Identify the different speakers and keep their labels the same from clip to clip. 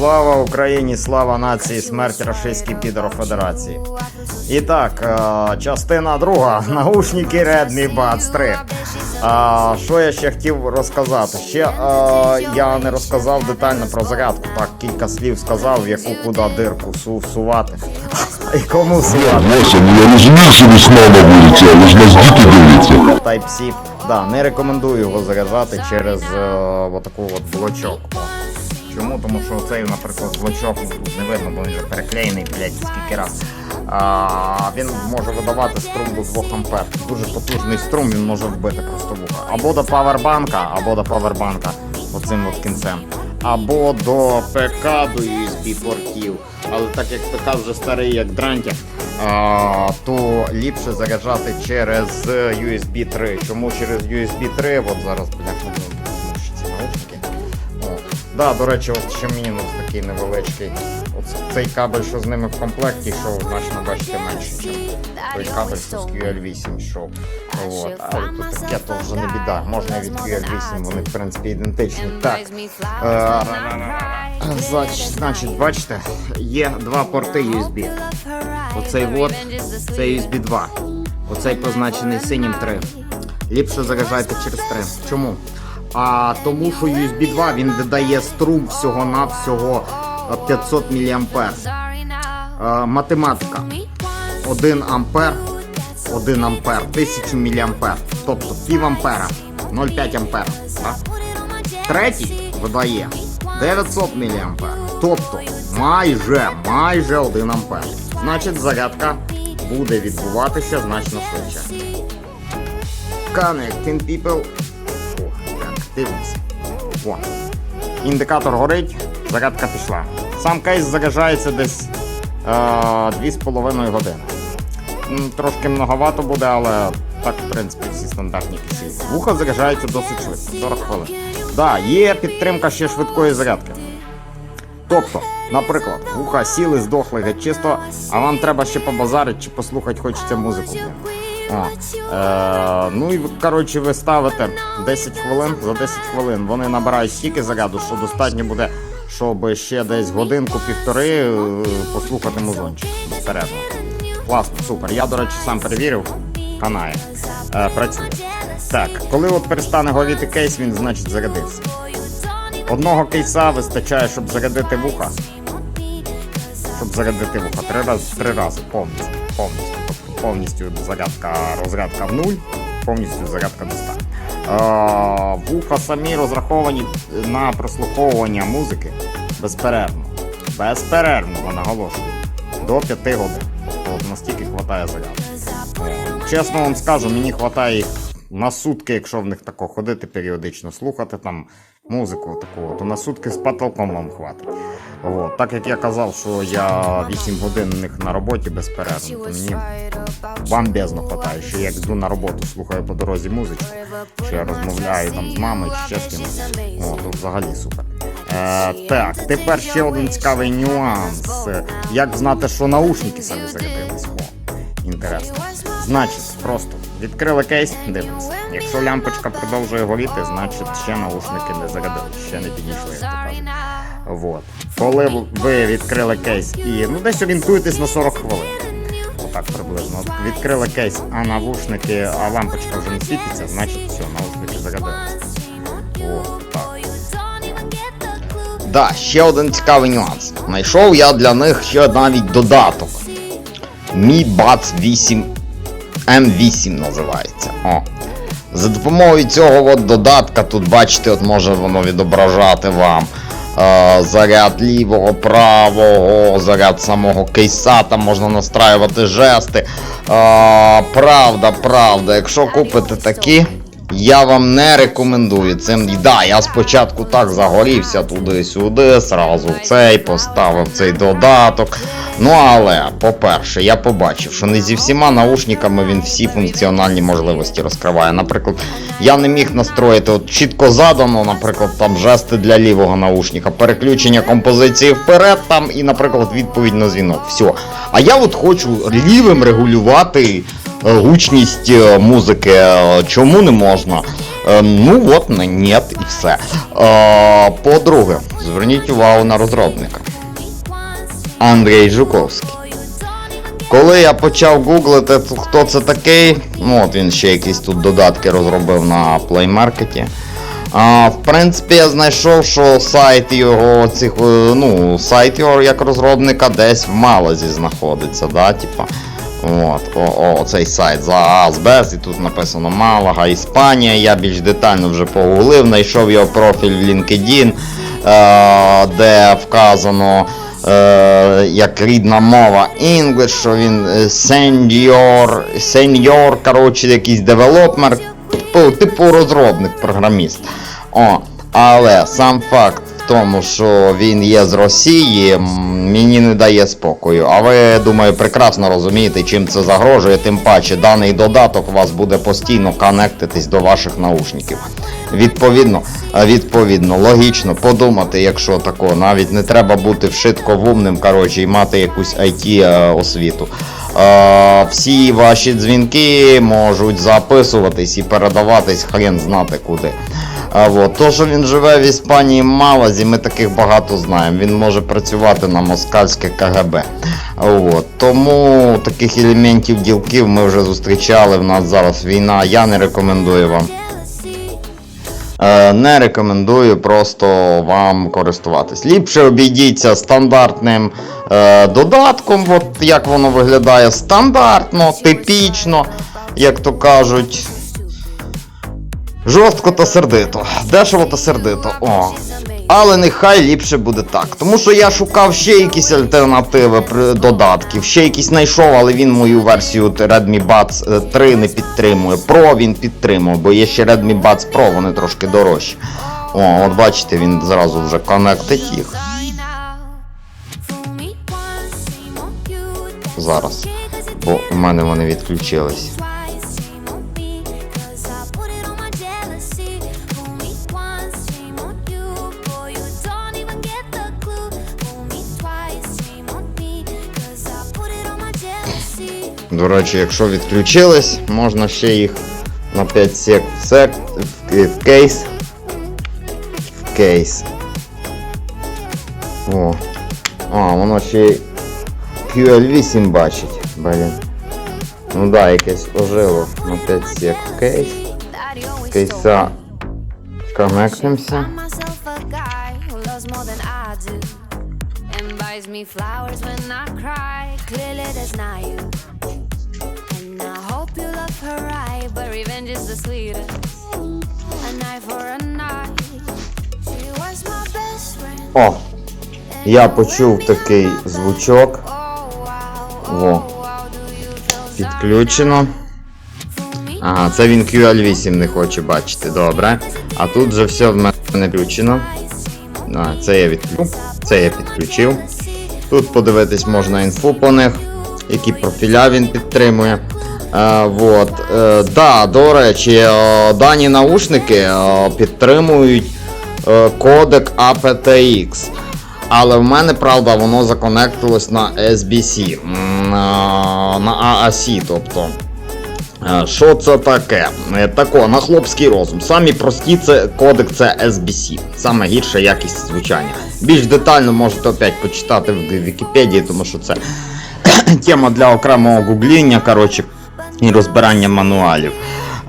Speaker 1: Слава Україні, слава нації, смерть рашистській підорфедерації. І так, е, частина друга. Наушники Redmi Buds 3. А, що я ще хотів розказати? Ще е, я не розказав детально про зарядку. Так, кілька слів сказав, в яку куди дирку су, всувати. І кому всувати.
Speaker 2: Я розумію, що з нами будете, але ж нас діти дивляться.
Speaker 1: Type-C. Да, не рекомендую його заряджати через е, отаку от блочок. Чому? Тому що цей, наприклад, блочок не видно, бо він вже переклеєний, блядь, скільки раз. А, він може видавати струм до 2 ампер. Дуже потужний струм, він може вбити просто вуха. Або до павербанка, або до павербанка оцим от кінцем. Або до ПК, до USB портів. Але так як ПК вже старий, як дрантя, то ліпше заряджати через USB 3. Чому через USB 3? От зараз бляха, наушники. О, да, до речі, от ще мінус такий невеличкий. От цей кабель, що з ними в комплекті йшов, значно бачите менше, ніж той кабель, що з QL8 йшов. От. Але тут таке то вже не біда. Можна від QL8, вони в принципі ідентичні. Так. Е, Значить, бачите, є два порти USB. Оцей вот, це USB 2. Оцей позначений синім 3. Ліпше заряджайте через 3. Чому? А тому що USB 2 він видає струм всього-навсього е, 500 мА. Е, математика. 1 ампер, 1 ампер, 1000 мА. Тобто пів ампера, 0,5 ампер. Третій видає 900 мА. Тобто майже, майже 1 ампер. Значить, зарядка буде відбуватися значно швидше. Connecting people. О, так, дивимося. О. Індикатор горить, зарядка пішла. Сам кейс заряджається десь е, 2,5 години. Трошки многовато буде, але так, в принципі, всі стандартні кейси. Вуха заряджається досить швидко, 40 хвилин. Да, є підтримка ще швидкої зарядки. Тобто, наприклад, вуха сіли, здохли геть чисто, а вам треба ще побазарити чи послухати хочеться музику. О, е, ну і коротше, ви ставите 10 хвилин, за 10 хвилин вони набирають стільки заряду, що достатньо буде, щоб ще десь годинку-півтори е, послухати музончик безперервно. Класно, супер. Я, до речі, сам перевірив, канає. Е, працює. Так, коли от перестане горіти кейс, він значить зарядився. Одного кейса вистачає, щоб зарядити вуха. Щоб зарядити вуха. Три рази, три рази повністю. Повністю. Повністю зарядка, розрядка в нуль, повністю зарядка до 100. Е, вуха самі розраховані на прослуховування музики безперервно. Безперервно, наголошую. До 5 годин. Тобто от настільки вистачає заряду. Чесно вам скажу, мені вистачає їх на сутки, якщо в них тако ходити періодично, слухати там музику таку, то на сутки з потолком вам хватить. От. Так як я казав, що я 8 годин них на роботі безперервно, то мені бомбезно хватає. Ще як йду на роботу, слухаю по дорозі музичку, чи я розмовляю там з мамою чи ще з кимось. О, то взагалі супер. Е, так, тепер ще один цікавий нюанс. Як знати, що наушники самі зарядились? О, інтересно. Значить, просто відкрили кейс, дивимося. Якщо лямпочка продовжує горіти, значить ще наушники не зарядились, ще не підійшли, як то кажуть. Вот. Коли ви відкрили кейс і ну десь орієнтуєтесь на 40 хвилин. Отак приблизно. Відкрили кейс, а навушники, а лампочка вже не світиться, значить все, наушники зарядилися. Так.
Speaker 3: Да, ще один цікавий нюанс. Знайшов я для них ще навіть додаток. Mi Buds 8 M8 називається. О. За допомогою цього от додатка, тут бачите, от може воно відображати вам е, заряд лівого, правого, заряд самого кейса, там можна настраювати жести. Е, правда, правда, якщо купите такі. Я вам не рекомендую цим. Да, я спочатку так загорівся туди-сюди, сразу в цей поставив цей додаток. Ну але, по-перше, я побачив, що не зі всіма наушниками він всі функціональні можливості розкриває. Наприклад, я не міг настроїти от чітко задано, наприклад, там жести для лівого наушника, переключення композиції вперед там і, наприклад, відповідь на дзвінок. Все. А я от хочу лівим регулювати гучність е, музики. Е, Чому не можна?
Speaker 1: Е, ну от, нет, і все. Е, по-друге, зверніть увагу на розробника. Андрій Жуковський. Коли я почав гуглити, хто це такий, ну от він ще якісь тут додатки розробив на Market. А, в принципі, я знайшов, що сайт його цих, е, ну, сайт його як розробника десь в Малазі знаходиться, да, типа. От, о, о, цей сайт за Азбес, і тут написано Малага, Іспанія. Я більш детально вже погуглив, знайшов його профіль в LinkedIn, е, де вказано е, як рідна мова English, що він senior, senior, коротше, якийсь девелопмер, типу, типу розробник, програміст. О, але сам факт тому, що він є з Росії, мені не дає спокою. А ви, думаю, прекрасно розумієте, чим це загрожує, тим паче даний додаток вас буде постійно конектитись до ваших наушників. Відповідно, відповідно, логічно подумати, якщо тако, навіть не треба бути вшитковумним, коротше, і мати якусь IT е. Е, всі ваші дзвінки можуть записуватись і передаватись хрен знати куди. А от, то, що він живе в Іспанії Малазі, ми таких багато знаємо. Він може працювати на москальське КГБ. От, тому таких елементів ділків ми вже зустрічали. В нас зараз війна. Я не рекомендую вам. Е, Не рекомендую просто вам користуватись. Ліпше обійдіться стандартним е, додатком, от як воно виглядає стандартно, типічно, як то кажуть. Жорстко та сердито. Дешево та сердито. О. Але нехай ліпше буде так. Тому що я шукав ще якісь альтернативи додатків, ще якісь знайшов, але він мою версію Redmi Buds е, 3 не підтримує. Pro він підтримує, бо є ще Redmi Buds Pro, вони трошки дорожчі. О, от бачите, він зразу вже коннектить їх. Зараз. Бо в мене вони відключились. До речі, якщо відключились, можна ще їх на 5 сек в, сек в, кейс. В кейс. О. А, воно ще й QL8 бачить. Блін. Ну да, якесь ожило на 5 сек в кейс. Кейса коннектимося.
Speaker 4: And buys me flowers when I cry. Clearly, that's not you. Her right, but revenge is the sweetest. A night for a night. She was my best friend.
Speaker 1: О, я почув такий звучок.
Speaker 4: Oh.
Speaker 1: Во.
Speaker 4: Oh,
Speaker 1: Підключено. Ага, це він QL8 не хоче бачити, добре. А тут вже все в мене включено. А, це я відключив. Це я підключив. Тут подивитись можна інфу по них, які профіля він підтримує. Е, вот. Е, да, до речі, е, дані наушники е, підтримують кодек aptX. Але в мене, правда, воно законектилось на SBC, на, на AAC, тобто. Що це таке? Тако, на хлопський розум. Самі прості це кодек це SBC. Саме гірша якість звучання. Більш детально можете опять почитати в Вікіпедії, тому що це тема для окремого гугління, коротше, і розбирання мануалів.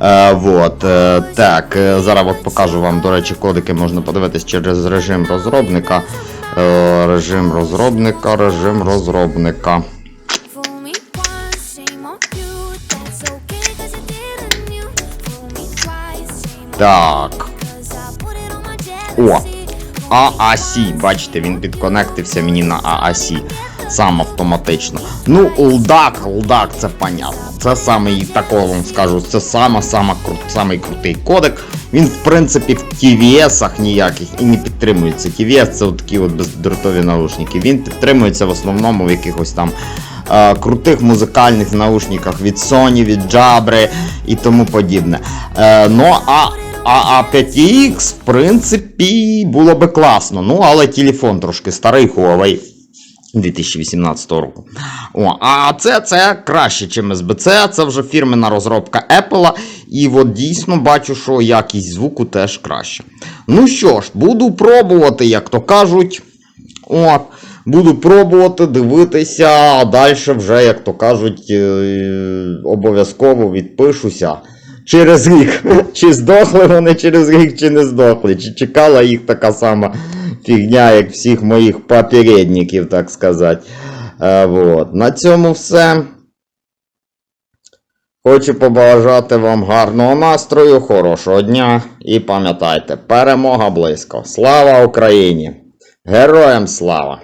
Speaker 1: Е, вот, е, так, е, зараз от покажу вам, до речі, кодики можна подивитись через режим розробника. Е, режим розробника, режим розробника. Так. О. AAC, бачите, він підконектився мені на AAC сам автоматично. Ну, лдак, лдак, це понятно. Це саме такого вам скажу, це сама, сама кру, самий крутий кодек. Він, в принципі, в TVS ніяких і не підтримується. TVS це такі от бездротові наушники. Він підтримується в основному в якихось там е, крутих музикальних наушниках від Sony, від Jabra і тому подібне. Е, ну, а а, а 5X, в принципі, було би класно. Ну, але телефон трошки старий Huawei. 2018 року. О, а це, це краще, ніж СБЦ. Це вже фірмена розробка Apple. І от дійсно бачу, що якість звуку теж краще. Ну що ж, буду пробувати, як то кажуть. От, буду пробувати дивитися, а далі вже, як то кажуть, е, обов'язково відпишуся. Через рік. Чи здохли вони через рік, чи не здохли. Чи чекала їх така сама фігня, як всіх моїх попередників, так сказати. Е, вот. На цьому все. Хочу побажати вам гарного настрою, хорошого дня і пам'ятайте, перемога близько. Слава Україні! Героям слава!